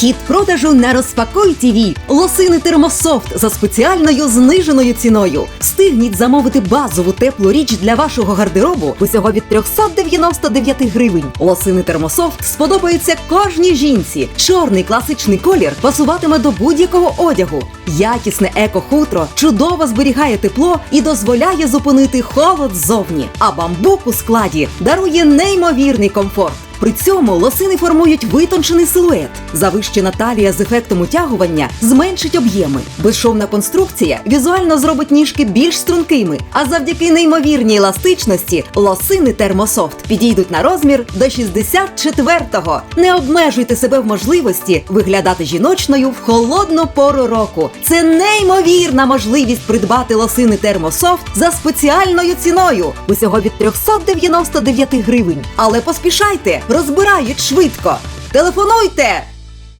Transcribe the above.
Хід продажу на розпакуй ТІВІ. Лосини термософт за спеціальною зниженою ціною. Встигніть замовити базову теплу річ для вашого гардеробу усього від 399 гривень. Лосини термософт сподобаються кожній жінці. Чорний класичний колір пасуватиме до будь-якого одягу. Якісне еко-хутро чудово зберігає тепло і дозволяє зупинити холод ззовні. А бамбук у складі дарує неймовірний комфорт. При цьому лосини формують витончений силует. Завищена талія з ефектом утягування зменшить об'єми. Безшовна конструкція візуально зробить ніжки більш стрункими, а завдяки неймовірній еластичності лосини термософт підійдуть на розмір до 64-го. Не обмежуйте себе в можливості виглядати жіночною в холодну пору року. Це неймовірна можливість придбати лосини термософт за спеціальною ціною. Усього від 399 гривень. Але поспішайте, розбирають швидко. Телефонуйте